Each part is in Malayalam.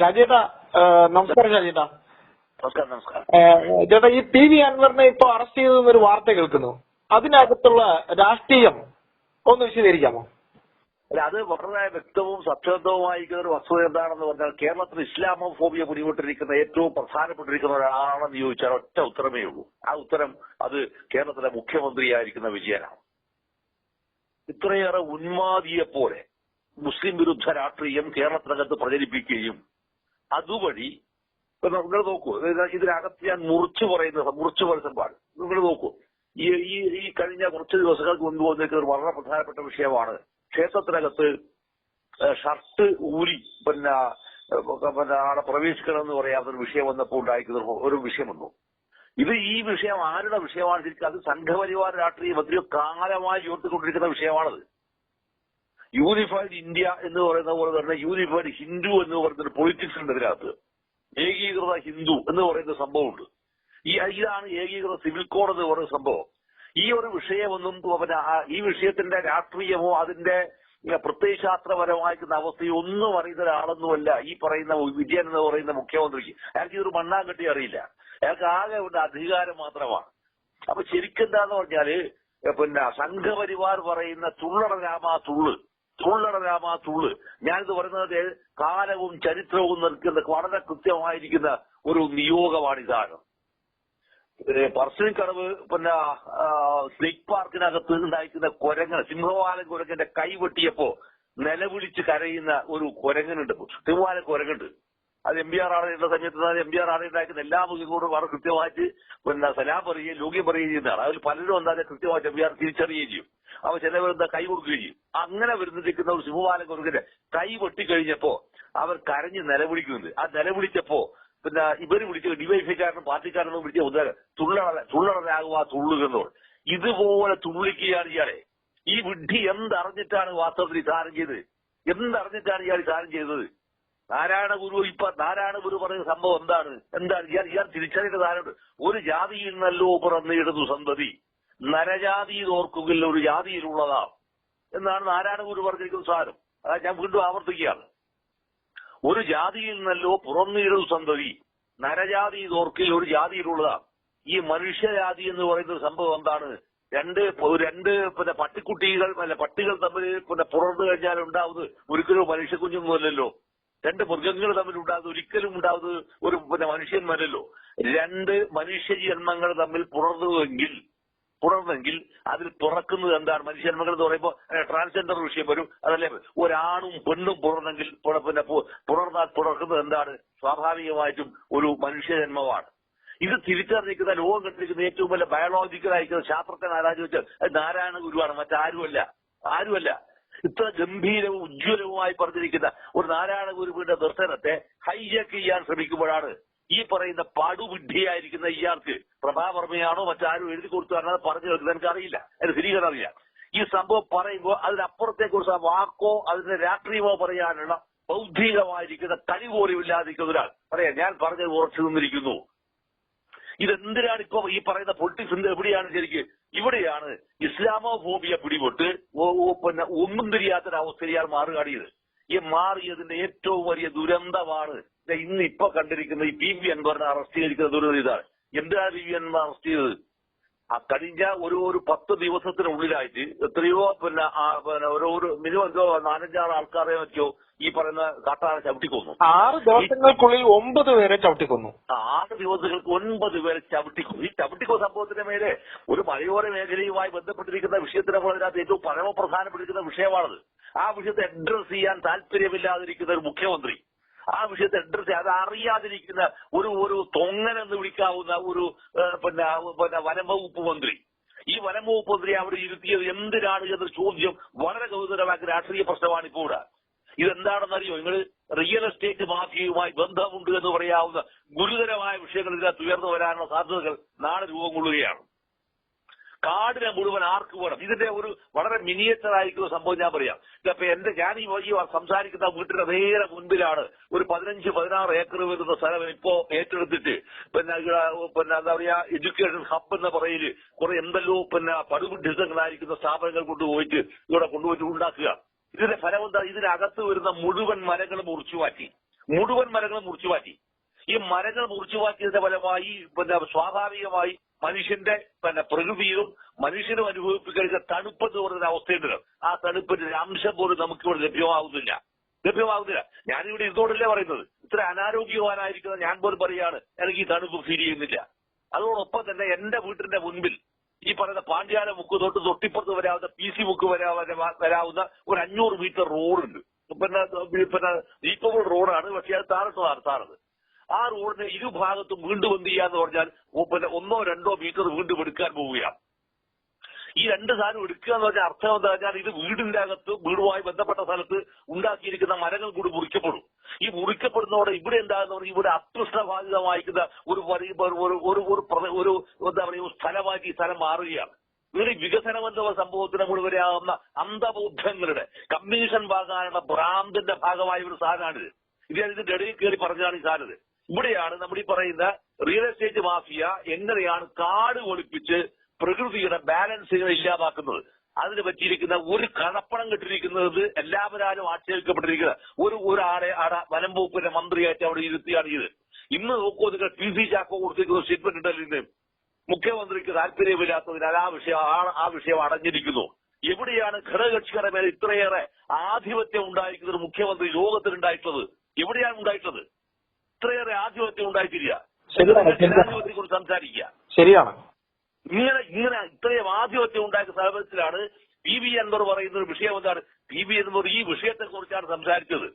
ഷാജിയേട്ടാ നമസ്കാരം ഷാജിയേട്ടാ നമസ്കാരം നമസ്കാരം. ചേട്ടാ ഈ പി വി അൻവറിനെ ഇപ്പൊ അറസ്റ്റ് ചെയ്തു എന്നൊരു വാർത്ത കേൾക്കുന്നു. അതിനകത്തുള്ള രാഷ്ട്രീയം ഒന്ന് വിശദീകരിക്കാമോ? അല്ല അത് വളരെ വ്യക്തവും സത്യസന്ധവുമായിരിക്കുന്ന ഒരു വസ്തുത എന്താണെന്ന് പറഞ്ഞാൽ കേരളത്തിൽ ഇസ്ലാമോഫോബിയ പിടിപെട്ടിരിക്കുന്ന ഏറ്റവും പ്രധാനപ്പെട്ടിരിക്കുന്ന ഒരാളാണെന്ന് ചോദിച്ചാൽ ഒറ്റ ഉത്തരമേ ഉള്ളൂ. ആ ഉത്തരം അത് കേരളത്തിലെ മുഖ്യമന്ത്രിയായിരിക്കുന്ന വിജയനാണ്. ഇത്രയേറെ ഉന്മാദിയെ പോലെ മുസ്ലിം വിരുദ്ധ രാഷ്ട്രീയം കേരളത്തിനകത്ത് പ്രചരിപ്പിക്കുകയും അതുവഴി നിങ്ങൾ നോക്കൂ ഇത് ഇതിനകത്ത് ഞാൻ മുറിച്ചു പറയുന്ന മുറിച്ചു പറയുന്ന പാട് നിങ്ങൾ നോക്കൂ ഈ ഈ ഈ കഴിഞ്ഞ കുറച്ച് ദിവസങ്ങൾക്ക് മുൻപ് വന്നിരിക്കുന്ന ഒരു വളരെ പ്രധാനപ്പെട്ട വിഷയമാണ്. ക്ഷേത്രത്തിനകത്ത് ഷർട്ട് ഊരി പിന്നെ പിന്നെ ആടെ പ്രവേശിക്കണം എന്ന് പറയാത്ത ഒരു വിഷയം വന്നപ്പോൾ ഉണ്ടായിരിക്കുന്ന ഒരു- വിഷയം വന്നു. ഇത് ഈ വിഷയം ആരുടെ വിഷയമാണ്? ശരിക്കും അത് സംഘപരിവാർ രാഷ്ട്രീയം എത്രയോ കാലമായി ഉയർത്തിക്കൊണ്ടിരിക്കുന്ന വിഷയമാണത്. യൂണിഫൈഡ് ഇന്ത്യ എന്ന് പറയുന്ന പോലെ തന്നെ യൂണിഫൈഡ് ഹിന്ദു എന്ന് പറയുന്ന പൊളിറ്റിക്സ് ഉണ്ട് ഇതിനകത്ത് ഏകീകൃത ഹിന്ദു എന്ന് പറയുന്ന സംഭവമുണ്ട്. ഈ ഇതാണ് ഏകീകൃത സിവിൽ കോഡ് എന്ന് പറയുന്ന സംഭവം. ഈ ഒരു വിഷയമൊന്നും ഈ വിഷയത്തിന്റെ രാഷ്ട്രീയമോ അതിന്റെ പ്രത്യയശാസ്ത്രപരമായിരിക്കുന്ന അവസ്ഥയോ ഒന്നും അറിയുന്ന ഒരാളൊന്നുമല്ല ഈ പറയുന്ന വിജയൻ എന്ന് പറയുന്ന മുഖ്യമന്ത്രിക്ക്. അയാൾക്ക് ഇതൊരു കെട്ടി അറിയില്ല. അയാൾക്ക് ആകെ ഉണ്ട് അധികാരം മാത്രമാണ്. അപ്പൊ ശരിക്കും എന്താന്ന് പറഞ്ഞാൽ പിന്നെ സംഘപരിവാർ പറയുന്ന തുള്ളട രാമ തുള്ള്. തുള്ളട രാമ തുള്ള്. ഞാനിത് പറയുന്നത് കാലവും ചരിത്രവും നിൽക്കുന്ന വളരെ കൃത്യമായിരിക്കുന്ന ഒരു നിയോഗമാണിതാണ് പറശ്ശിനിക്കടവ് പിന്നെ ആ, സ്നേക് പാർക്കിനകത്ത് ഉണ്ടായിരിക്കുന്ന കുരങ്ങൻ സിംഹവാലൻ കുരങ്ങന്റെ കൈ വെട്ടിയപ്പോ നിലവിളിച്ച് കരയുന്ന ഒരു കുരങ്ങനുണ്ട്. സിംഹവാലൻ കുരങ്ങുണ്ട്. അത് എം പി ആർ ആടേണ്ട സമയത്ത് എം പി ആർ ആടേണ്ടാക്കുന്ന എല്ലാ മുഖ്യങ്ങളോടും അവർ കൃത്യമായിട്ട് പിന്നെ സലാം പറയുകയും ലോക്യം പറയുകയും ചെയ്യുന്നതാണ്. അതിൽ പലരും എന്തായാലും കൃത്യമായിട്ട് എം പി ആർ തിരിച്ചറിയുകയും ചെയ്യും. അവ ചിലവരെന്താ കൈ കൊടുക്കുകയും ചെയ്യും. അങ്ങനെ വരുന്നിരിക്കുന്ന ഒരു സിംഹവാലൻ കുരങ്ങന്റെ കൈ പൊട്ടിക്കഴിഞ്ഞപ്പോ അവർ കരഞ്ഞ് നിലവിളിക്കുന്നത് ആ നിലവിളിച്ചപ്പോ പിന്നെ ഇവർ വിളിച്ച ഡിവൈഫൈക്കാരനും പാർട്ടിക്കാരനും വിളിച്ച ഉദ്ദേശം തുള്ളട തുള്ളടരാകുക തുള്ളുകെന്നോൾ ഇതുപോലെ തുള്ളിക്കുകയാണ് ഇയാളെ. ഈ വിഡ്ഢി എന്തറിഞ്ഞിട്ടാണ് വാസ്തവത്തിൽ സാരം ചെയ്തത്? എന്തറിഞ്ഞിട്ടാണ് ഇയാൾ സാരം ചെയ്തത്? നാരായണ ഗുരു ഇപ്പൊ നാരായണ ഗുരു പറയുന്ന സംഭവം എന്താണ്? എന്താണ് ഇയാൾ ഇയാൾ തിരിച്ചറിയേണ്ട ധാരണ ഒരു ജാതിയിൽ നല്ലോ പിറന്നിടുന്നു സന്തതി. നരജാതി ഓർക്കുകിൽ ഒരു ജാതിയിലുള്ളതാ എന്നാണ് നാരായണ ഗുരു പറഞ്ഞിരിക്കുന്ന സാരം. അതായത് ഞാൻ വീണ്ടും ആവർത്തിക്കുകയാണ്. ഒരു ജാതിയിൽ നല്ലോ പുറന്നീടും സന്തതി നരജാതി ഓർക്കിൽ ഒരു ജാതിയിലുള്ളതാണ്. ഈ മനുഷ്യജാതി എന്ന് പറയുന്ന സംഭവം എന്താണ്? രണ്ട് രണ്ട് പിന്നെ പട്ടിക്കുട്ടികൾ പട്ടികൾ തമ്മിൽ പിന്നെ പുറന്നു കഴിഞ്ഞാൽ ഉണ്ടാവുന്നത് ഒരിക്കലും മനുഷ്യ കുഞ്ഞൊന്നുമല്ലല്ലോ. രണ്ട് മൃഗങ്ങൾ തമ്മിൽ ഉണ്ടാകുന്നത് ഒരിക്കലും ഉണ്ടാവുന്നത് ഒരു പിന്നെ മനുഷ്യന്മാരല്ലോ. രണ്ട് മനുഷ്യ ജന്മങ്ങൾ തമ്മിൽ പുണർന്നുവെങ്കിൽ പുണർന്നെങ്കിൽ അതിൽ തുറക്കുന്നത് എന്താണ്? മനുഷ്യന്മകൾ എന്ന് പറയുമ്പോൾ ട്രാൻസ്ജെൻഡർ വിഷയം വരും. അതല്ലേ? ഒരാണും പെണ്ണും പുണർന്നെങ്കിൽ പിന്നെ പുണർന്നാൽ തുറക്കുന്നത് എന്താണ്? സ്വാഭാവികമായിട്ടും ഒരു മനുഷ്യജന്മമാണ് ഇത് തിരിച്ചറിഞ്ഞിരിക്കുന്ന ലോകം കണ്ടിരിക്കുന്ന ഏറ്റവും വലിയ ബയോളജിക്കൽ ആയിരിക്കുന്ന ശാസ്ത്രജ്ഞൻ ആരാജ് വെച്ചാൽ നാരായണ ഗുരുവാണ്. മറ്റാരുമല്ല ആരുമല്ല. ഇത്ര ഗംഭീരവും ഉജ്ജ്വലവുമായി പറഞ്ഞിരിക്കുന്ന ഒരു നാരായണ ഗുരുവിന്റെ ദർശനത്തെ ഹൈജാക്ക് ചെയ്യാൻ ശ്രമിക്കുമ്പോഴാണ് ഈ പറയുന്ന പാടുവിഡ്ഢിയായിരിക്കുന്ന ഇയാൾക്ക് പ്രഭാവർമ്മയാണോ മറ്റാരും എഴുതി കൊടുത്തു അത് പറഞ്ഞു കേൾക്കുന്നത് എനിക്ക് അറിയില്ല അതിന് സ്ഥിരീകരണം അറിയാം. ഈ സംഭവം പറയുമ്പോൾ അതിനപ്പുറത്തേക്കുറിച്ച് ആ വാക്കോ അതിന്റെ രാഷ്ട്രീയമോ പറയാനുള്ള ബൗദ്ധികമായിരിക്കുന്ന കഴിവ് പോലും ഇല്ലാതിരിക്കുന്ന ഒരാൾ. പറയാം ഞാൻ പറഞ്ഞത് ഉറച്ചു നിന്നിരിക്കുന്നു. ഇതെന്തിനാണ് ഇപ്പൊ ഈ പറയുന്ന പൊളിറ്റിക്സ് എവിടെയാണ് ശരിക്ക് ഇവിടെയാണ് ഇസ്ലാമോഫോബിയ പിടിപെട്ട് ഓ- ഓ പിന്നെ ഒന്നും തിരിയാത്തൊരവസ്ഥയാൽ മാറുകാടിയത്. ഈ മാറിയതിന്റെ ഏറ്റവും വലിയ ദുരന്തമാണ് ഇന്ന് ഇപ്പൊ കണ്ടിരിക്കുന്ന ഈ പി വി അൻവറിനെ അറസ്റ്റ് ചെയ്തിരിക്കുന്ന ദുരന്തം ഇതാണ്. എന്തിനാണ് പി വി അൻവർ അറസ്റ്റ് ചെയ്തത്? കഴിഞ്ഞ ഒരു ഒരു പത്ത് ദിവസത്തിനുള്ളിലായിട്ട് എത്രയോ പിന്നെ ഓരോ മിനിമം എന്തോ നാലഞ്ചാറ് ആൾക്കാരെ വെച്ചോ ഈ പറയുന്ന കാട്ടാനെ ചവിട്ടിക്കൊന്നു. ആറ് ദിവസങ്ങൾക്കുള്ളിൽ ഒമ്പത് പേരെ ചവിട്ടിക്കൊന്നു. ആറ് ദിവസങ്ങൾക്ക് ഒൻപത് പേരെ ചവിട്ടിക്കൊന്നു. ഈ ചവിട്ടിക്കോ സംഭവത്തിന്റെ മേലെ ഒരു മലയോര മേഖലയുമായി ബന്ധപ്പെട്ടിരിക്കുന്ന വിഷയത്തിന് പോലെ അതിനകത്ത് ഏറ്റവും പരമപ്രധാനപ്പെട്ടിരിക്കുന്ന വിഷയമാണത്. ആ വിഷയത്തെ അഡ്രസ് ചെയ്യാൻ താല്പര്യമില്ലാതിരിക്കുന്ന ഒരു മുഖ്യമന്ത്രി ആ വിഷയത്തെ ചെയ്യുക അത് അറിയാതിരിക്കുന്ന ഒരു ഒരു തൊങ്ങനെന്ന് വിളിക്കാവുന്ന ഒരു പിന്നെ പിന്നെ വനംവകുപ്പ് മന്ത്രി. ഈ വനംവകുപ്പ് മന്ത്രി അവിടെ ഇരുത്തിയത് എന്തിനാണ് എന്ന ചോദ്യം വളരെ ഗൗരവമാക്കിയ രാഷ്ട്രീയ പ്രശ്നമാണ് ഇപ്പോൾ ഇവിടെ. ഇതെന്താണെന്നറിയോ? നിങ്ങൾ റിയൽ എസ്റ്റേറ്റ് മാഫിയയുമായി ബന്ധമുണ്ട് എന്ന് പറയാവുന്ന ഗുരുതരമായ വിഷയങ്ങൾ ഇതിനകത്ത് ഉയർന്നു വരാനുള്ള സാധ്യതകൾ നാളെ രൂപം കൊള്ളുകയാണ്. കാടിനെ മുഴുവൻ ആർക്ക് വേണം? ഇതിന്റെ ഒരു വളരെ മിനിയേച്ചർ ആയിരിക്കുന്ന സംഭവം ഞാൻ പറയാം. ഇതപ്പൊ എന്റെ ഞാൻ ഈ സംസാരിക്കുന്ന വീട്ടിന്റെ നേരെ മുൻപിലാണ് ഒരു പതിനഞ്ച് പതിനാറ് ഏക്കർ വരുന്ന സ്ഥലം ഇപ്പോ ഏറ്റെടുത്തിട്ട് പിന്നെ പിന്നെ എന്താ പറയാ എഡ്യൂക്കേഷൻ ഹബ് എന്ന പറയിൽ കുറെ എന്തെല്ലോ പിന്നെ പടുബുദ്ധിതങ്ങളായിരിക്കുന്ന സ്ഥാപനങ്ങൾ കൊണ്ടുപോയിട്ട് ഇവിടെ കൊണ്ടുപോയിട്ട് ഉണ്ടാക്കുക. ഇതിന്റെ ഫലം എന്താ? ഇതിനകത്ത് വരുന്ന മുഴുവൻ മരങ്ങളും മുറിച്ചു മാറ്റി. മുഴുവൻ മരങ്ങൾ മുറിച്ചു മാറ്റി. ഈ മരങ്ങൾ മുറിച്ചു മാറ്റിയതിന്റെ ഫലമായി പിന്നെ സ്വാഭാവികമായി മനുഷ്യന്റെ പിന്നെ പ്രകൃതിയിലും മനുഷ്യനും അനുഭവിപ്പിക്കുന്ന തണുപ്പ് എന്ന് പറയുന്ന അവസ്ഥയുണ്ട് ആ തണുപ്പിന്റെ അംശം പോലും നമുക്കിവിടെ ലഭ്യമാവുന്നില്ല. ലഭ്യമാവുന്നില്ല. ഞാനിവിടെ ഇതോടല്ലേ പറയുന്നത്? ഇത്ര അനാരോഗ്യവാനായിരിക്കുന്ന ഞാൻ പോലും പറയാണ് എനിക്ക് ഈ തണുപ്പ് ഫീൽ ചെയ്യുന്നില്ല. അതോടൊപ്പം തന്നെ എന്റെ വീട്ടിന്റെ മുൻപിൽ ഈ പറയുന്ന പാണ്ഡ്യാല മുക്ക് തൊട്ട് തൊട്ടിപ്പുറത്ത് വരാവുന്ന പി സി മുക്ക് വരാവുന്ന ഒരു അഞ്ഞൂറ് മീറ്റർ റോഡുണ്ട്. പിന്നെ പിന്നെ ഈപ്പോൾ റോഡാണ് പക്ഷെ അത് താഴത്തോടാണ് താഴത് ആ റോഡിന്റെ ഇരുഭാഗത്തും വീണ്ടും എന്ത് ചെയ്യാന്ന് പറഞ്ഞാൽ പിന്നെ ഒന്നോ രണ്ടോ മീറ്റർ വീണ്ടും എടുക്കാൻ പോവുകയാണ്. ഈ രണ്ട് സാധനം എടുക്കുക എന്ന് പറഞ്ഞാൽ അർത്ഥം എന്താ പറഞ്ഞാൽ ഇത് വീടിന്റെ അകത്ത് വീടുമായി ബന്ധപ്പെട്ട സ്ഥലത്ത് ഉണ്ടാക്കിയിരിക്കുന്ന മരങ്ങൾ കൂടി മുറിക്കപ്പെടും. ഈ മുറിക്കപ്പെടുന്നതോടെ ഇവിടെ എന്താകുന്ന പറഞ്ഞാൽ ഇവിടെ അത്യുഷ്ടബാധിതമായിരിക്കുന്ന ഒരു ഒരു ഒരു എന്താ പറയുക സ്ഥലമാക്കി ഈ സ്ഥലം മാറുകയാണ്. ഇവർ വികസനം എന്ന സംഭവത്തിന് മുഴുവനാകുന്ന അന്ധബോധങ്ങളുടെ കമ്മീഷൻ വാങ്ങാനുള്ള ഭ്രാന്തിന്റെ ഭാഗമായ ഒരു സാധനമാണിത്. ഇത് ഇതിന്റെ ഇടയിൽ കയറി പറഞ്ഞതാണ് ഈ സാധനം ഇവിടെയാണ് നമ്മൾ ഈ പറയുന്ന റിയൽ എസ്റ്റേറ്റ് മാഫിയ എങ്ങനെയാണ് കാട് ഒളിപ്പിച്ച് പ്രകൃതിയുടെ ബാലൻസുകൾ ഇല്ലാതാക്കുന്നത്. അതിന് പറ്റിയിരിക്കുന്ന ഒരു കടപ്പണം കിട്ടിയിരിക്കുന്നത് എല്ലാവരും ആക്ഷേപിക്കപ്പെട്ടിരിക്കുന്നത്. ഒരു ഒരാളെ ആടെ വനം വകുപ്പിന്റെ മന്ത്രിയായിട്ട് അവിടെ ഇരുത്തിയാണ് ഇത് ഇന്ന് നോക്കൂ നിങ്ങൾ പി സി ചാക്കോ കൊടുത്തിരിക്കുന്ന സ്റ്റേറ്റ്മെന്റ് ഉണ്ടല്ലോ ഇന്ന്. മുഖ്യമന്ത്രിക്ക് താല്പര്യമില്ലാത്തതിനാൽ ആ വിഷയം ആ- വിഷയം അടഞ്ഞിരിക്കുന്നു. എവിടെയാണ് ഘടകകക്ഷികളുടെ മേലെ ഇത്രയേറെ ആധിപത്യം ഉണ്ടായിരിക്കുന്നത്? മുഖ്യമന്ത്രി ലോകത്തിലുണ്ടായിട്ടുള്ളത്. എവിടെയാണ് ഉണ്ടായിട്ടുള്ളത്? ഇത്രയേറെ ആധിപത്യം ഉണ്ടായിട്ടില്ല. ജനാധിപത്യത്തെ കുറിച്ച് സംസാരിക്കുക. ശരിയാണ്. ഇങ്ങനെ ഇങ്ങനെ ഇത്രയും ആധിപത്യം ഉണ്ടാക്കിയ സാഹചര്യത്തിലാണ് പി ബി അൻവർ പറയുന്ന ഒരു വിഷയം എന്താണ്? പി ബി അൻവർ ഈ വിഷയത്തെ കുറിച്ചാണ് സംസാരിച്ചത്.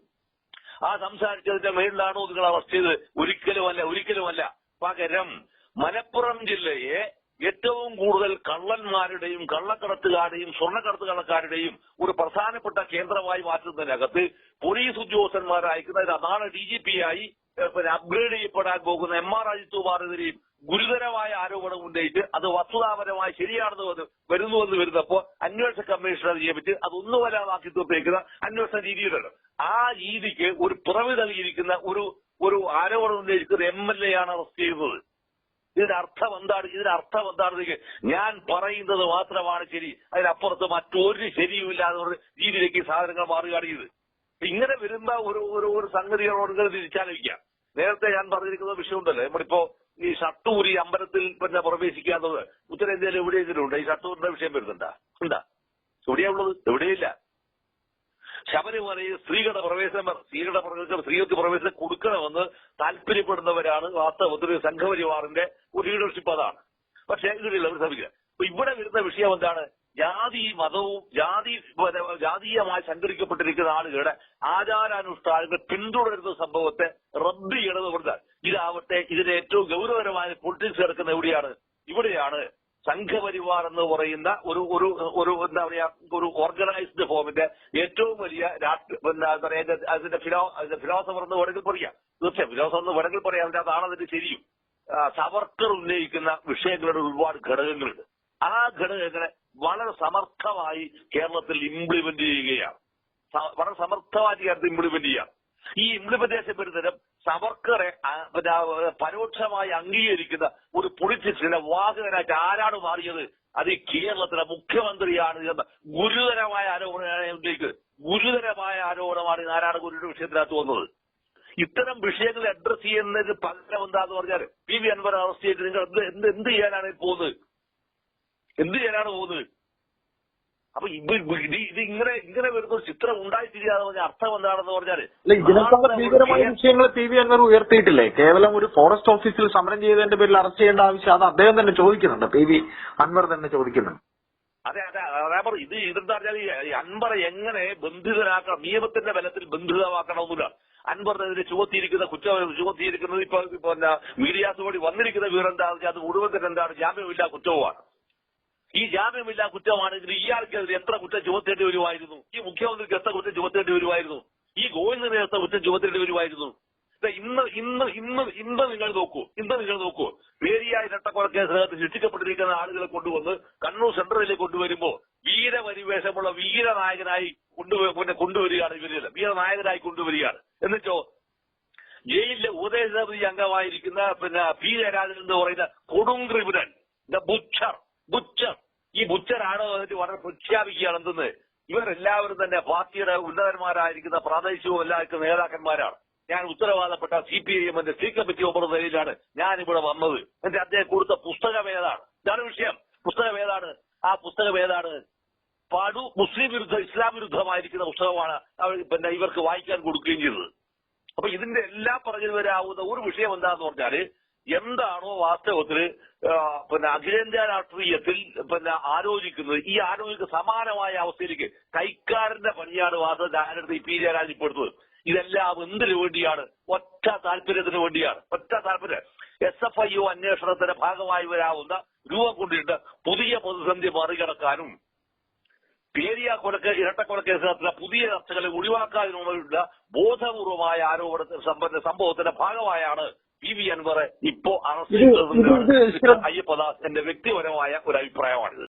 ആ സംസാരിച്ചതിന്റെ മേളിലാണോ നിങ്ങൾ അറസ്റ്റ് ചെയ്തത് ഒരിക്കലുമല്ല ഒരിക്കലുമല്ല പകരം മലപ്പുറം ജില്ലയെ ഏറ്റവും കൂടുതൽ കള്ളന്മാരുടെയും കള്ളക്കടത്തുകാരുടെയും സ്വർണക്കടത്തുകടക്കാരുടെയും ഒരു പ്രധാനപ്പെട്ട കേന്ദ്രമായി മാറ്റുന്നതിനകത്ത് പോലീസ് ഉദ്യോഗസ്ഥന്മാരയക്കുന്ന അതാണ് ഡി ജി പി ആയി പിന്നെ അപ്ഗ്രേഡ് ചെയ്യപ്പെടാൻ പോകുന്ന എം ആർ അജിത് കുമാറിനെതിരെയും ഗുരുതരമായ ആരോപണം ഉന്നയിച്ച് അത് വസ്തുതാപരമായി ശരിയാണെന്ന് വന്ന് വരുന്നുവെന്ന് വരുന്നപ്പോ അന്വേഷണ കമ്മീഷൻ അത് നിയമിച്ച് അത് ഒന്നുമല്ലാതാക്കി തീർത്തേക്കുന്ന അന്വേഷണ രീതിയിലുണ്ട് ആ രീതിക്ക് ഒരു പിറവി നൽകിയിരിക്കുന്ന ഒരു ഒരു ആരോപണം ഉന്നയിക്കുന്ന എം എൽ എ ആണ് അറസ്റ്റ് ചെയ്യുന്നത്. ഇതിന്റെ അർത്ഥം എന്താണ്? ഇതിന്റെ അർത്ഥം എന്താണെന്ന് ഞാൻ പറയുന്നത് മാത്രമാണ് ശരി. അതിനപ്പുറത്ത് മറ്റൊരു ശരിയുമില്ലാതെ രീതിയിലേക്ക് സാധനങ്ങൾ മാറുകയാണ് ഇത് ഇങ്ങനെ വരുന്ന ഒരു ഒരു ഒരു സംഗതി തിരിച്ചാലോചിക്കാം നേരത്തെ ഞാൻ പറഞ്ഞിരിക്കുന്ന വിഷയമുണ്ടല്ലോ. നമ്മളിപ്പോ ഈ ഷട്ടൂരി അമ്പലത്തിൽ പിന്നെ പ്രവേശിക്കാത്തത് ഉത്തരേന്ത്യയിൽ എവിടെയെങ്കിലും ഉണ്ട് ഈ ഷട്ടൂരിന്റെ വിഷയം വരുന്നുണ്ടാ? ഉണ്ടാ? എവിടെയാ ഉള്ളത് എവിടെയില്ല ശബരിമലയിൽ സ്ത്രീകളുടെ പ്രവേശനം സ്ത്രീകളുടെ പ്രവേശനം സ്ത്രീകൾക്ക് പ്രവേശനം കൊടുക്കണമെന്ന് താല്പര്യപ്പെടുന്നവരാണ് വാസ്തവത്തിൽ സംഘപരിവാറിന്റെ ഒരു ലീഡർഷിപ്പ് അതാണ്. പക്ഷേ ഒരു ശ്രമിക്കുക. ഇവിടെ വരുന്ന വിഷയം എന്താണ്? ജാതി മതവും ജാതി ജാതീയമായി സംഘടിക്കപ്പെട്ടിരിക്കുന്ന ആളുകളുടെ ആചാരാനുഷ്ഠാനങ്ങൾ പിന്തുടരുന്ന സംഭവത്തെ ചെയ്യണത് പറഞ്ഞാൽ ഇതാവട്ടെ ഇതിന്റെ ഏറ്റവും ഗൗരവകരമായ പൊളിറ്റിക്സ് കിടക്കുന്ന എവിടെയാണ്? ഇവിടെയാണ് സംഘപരിവാർ എന്ന് പറയുന്ന ഒരു ഒരു ഒരു എന്താ പറയാ ഒരു ഓർഗനൈസ്ഡ് ഫോമിന്റെ ഏറ്റവും വലിയ രാഷ്ട്ര എന്താ പറയാ അതിന്റെ- ഫിലോ ഫിലോസഫർ എന്ന് വേണമെങ്കിൽ പറയാം. തീർച്ചയായും ഫിലോസഫർ എന്ന് വേണമെങ്കിൽ പറയാം. അതിന്റെ അതാണ് അതിന്റെ ശരിയും. സവർക്കർ ഉന്നയിക്കുന്ന വിഷയങ്ങളുടെ ഒരുപാട് ഘടകങ്ങളുണ്ട്. ആ ഘടകങ്ങളെ വളരെ സമർത്ഥമായി കേരളത്തിൽ ഇംപ്ലിമെന്റ് ചെയ്യുകയാണ്. വളരെ സമർത്ഥമായി കേരളത്തിൽ ഇംപ്ലിമെന്റ് ചെയ്യാം. ഈ ഇംപ്ലിമെന്റേഷൻ പരിതരം സവർക്കറെ പരോക്ഷമായി അംഗീകരിക്കുന്ന ഒരു പൊളിറ്റിക്സിന്റെ വാഹകനായിട്ട് ആരാണ് മാറിയത്? അത് ഈ കേരളത്തിലെ മുഖ്യമന്ത്രിയാണ് എന്ന ഗുരുതരമായ ആരോപണത്തിലേക്ക് ഗുരുതരമായ ആരോപണമാണ് ഈ നാരായണഗുരുവിന്റെ വിഷയത്തിനകത്ത് വന്നത്? ഇത്തരം വിഷയങ്ങൾ അഡ്രസ് ചെയ്യുന്നതിന് പകരം എന്താന്ന് പറഞ്ഞാൽ പി വി അൻവർ അറസ്റ്റ് ചെയ്ത് നിങ്ങൾ എന്ത് എന്ത് ചെയ്യാനാണ് പോകുന്നത്? എന്ത് ചെയ്യാനാണ് പോകുന്നത്? അപ്പൊ ഇത് ഇത് ഇങ്ങനെ ഇങ്ങനെ വരുന്ന ഒരു ചിത്രം ഉണ്ടായിട്ടില്ലാന്ന് പറഞ്ഞ അർത്ഥം എന്താണെന്ന് പറഞ്ഞാൽ ഇതിനേക്കാൾ ഭീകരമായ വിഷയങ്ങൾ പി വി അൻവർ ഉയർത്തിയിട്ടില്ലേ? കേവലം ഒരു ഫോറസ്റ്റ് ഓഫീസിൽ സമരം ചെയ്തതിന്റെ പേരിൽ അറസ്റ്റ് ചെയ്യേണ്ട ആവശ്യം അത് അദ്ദേഹം തന്നെ ചോദിക്കുന്നുണ്ട്. പി വി അൻവർ തന്നെ ചോദിക്കുന്നുണ്ട്. അതെ അതെ പറ ഇത് ഇതെന്താ പറഞ്ഞാൽ ഈ അൻവറെ എങ്ങനെ ബന്ധിതനാക്കണം നിയമത്തിന്റെ ബലത്തിൽ ബന്ധിതമാക്കണമെന്നില്ല. അൻവറിനെതിരെ ചുമത്തിയിരിക്കുന്ന കുറ്റം ചുമത്തിയിരിക്കുന്നത് ഇപ്പൊ എന്നാ മീഡിയാസ് വഴി വന്നിരിക്കുന്ന വിവരം വെച്ചാൽ അത് മുഴുവൻ തന്നെ എന്താണ് ജാമ്യമില്ലാ കുറ്റവുമാണ്. ഈ ജാമ്യമില്ലാ കുറ്റമാണെങ്കിൽ ഇയാൾക്കെതിരെ എത്ര കുറ്റം ചുമത്തേണ്ടി വരുമായിരുന്നു? ഈ മുഖ്യമന്ത്രിക്ക് എത്ര കുറ്റം ചുമത്തേണ്ടി വരുമായിരുന്നു? ഈ ഗോവിന്ദന് എത്ര കുറ്റം ചുമത്തേണ്ടി വരുമായിരുന്നു? ഇന്ന് ഇന്ന് ഇന്ന് ഇന്ന് നിങ്ങൾ നോക്കൂ ഇന്ന് നിങ്ങൾ നോക്കൂ. വേരിയ ഇരട്ടക്കൊലക്കേസിനകത്ത് ശിക്ഷിക്കപ്പെട്ടിരിക്കുന്ന ആളുകളെ കൊണ്ടുവന്ന് കണ്ണൂർ സെൻട്രലിലേക്ക് കൊണ്ടുവരുമ്പോൾ വീരപരിവേഷമുള്ള വീരനായകനായി കൊണ്ടുപോയി കൊണ്ടുവരികയാണ് ഇവരിൽ. വീരനായകനായി കൊണ്ടുവരികയാണ്. എന്നിട്ടോ ജയിലിലെ ഉപദേശസമിതി അംഗമായിരിക്കുന്ന പിന്നെ പി ജയരാജൻ എന്ന് പറയുന്ന കൊടും ദ ബുച്ചർ ബുച്ചർ. ഈ ബുച്ചറാണ് എന്നിട്ട് വളരെ പ്രഖ്യാപിക്കുകയാണ് എന്തെന്ന്? ഇവരെല്ലാവരും തന്നെ പാർട്ടിയുടെ ഉന്നതന്മാരായിരിക്കുന്ന പ്രാദേശികവും എല്ലാവർക്കും നേതാക്കന്മാരാണ്. ഞാൻ ഉത്തരവാദപ്പെട്ട സി പി ഐ എമ്മിന്റെ സ്പീക്കർ കമ്മിറ്റി മെമ്പർ നിലയിലാണ് ഞാൻ ഇവിടെ വന്നത്. എന്റെ അദ്ദേഹം കൊടുത്ത പുസ്തകം ഏതാണ്? ഇതാണ് വിഷയം. പുസ്തകം ഏതാണ്? ആ പുസ്തകം ഏതാണ്? പടു മുസ്ലിം വിരുദ്ധ ഇസ്ലാം വിരുദ്ധമായിരിക്കുന്ന പുസ്തകമാണ് അവർ പിന്നെ ഇവർക്ക് വായിക്കാൻ കൊടുക്കുകയും ചെയ്തത്. അപ്പൊ ഇതിന്റെ എല്ലാം പറഞ്ഞു വരാവുന്ന ഒരു വിഷയം എന്താന്ന് പറഞ്ഞാൽ എന്താണോ വാസ്തവത്തിൽ പിന്നെ അഖിലേന്ത്യാ രാഷ്ട്രീയത്തിൽ പിന്നെ ആലോചിക്കുന്നത്. ഈ ആലോചിക്ക് സമാനമായ അവസ്ഥയിലേക്ക് കൈക്കാരന്റെ പണിയാണ് വാസ്തവത്തിൽ ആരുടെ പി രാജിപ്പെടുത്തത് ഇതെല്ലാം എന്തിനു വേണ്ടിയാണ്? ഒറ്റ താല്പര്യത്തിന് വേണ്ടിയാണ്. ഒറ്റ താല്പര്യം. എസ് എഫ് ഐ ഒ അന്വേഷണത്തിന്റെ ഭാഗമായി വരാവുന്ന രൂപം കൊണ്ടിട്ട് പുതിയ പ്രതിസന്ധി മറികടക്കാനും പേരിയ കൊലക്ക് ഇരട്ടക്കൊലക്കേസ് പുതിയ ചർച്ചകളെ ഒഴിവാക്കാതിനുള്ള ബോധപൂർവമായ ആരോപണ സമ്പന്ന സംഭവത്തിന്റെ ഭാഗമായാണ് പി വി അൻവർ ഇപ്പോ അറസ്റ്റ് ചെയ്തത് അയ്യപ്പദാസിന്റെ വ്യക്തിപരമായ ഒരു അഭിപ്രായമാണിത്.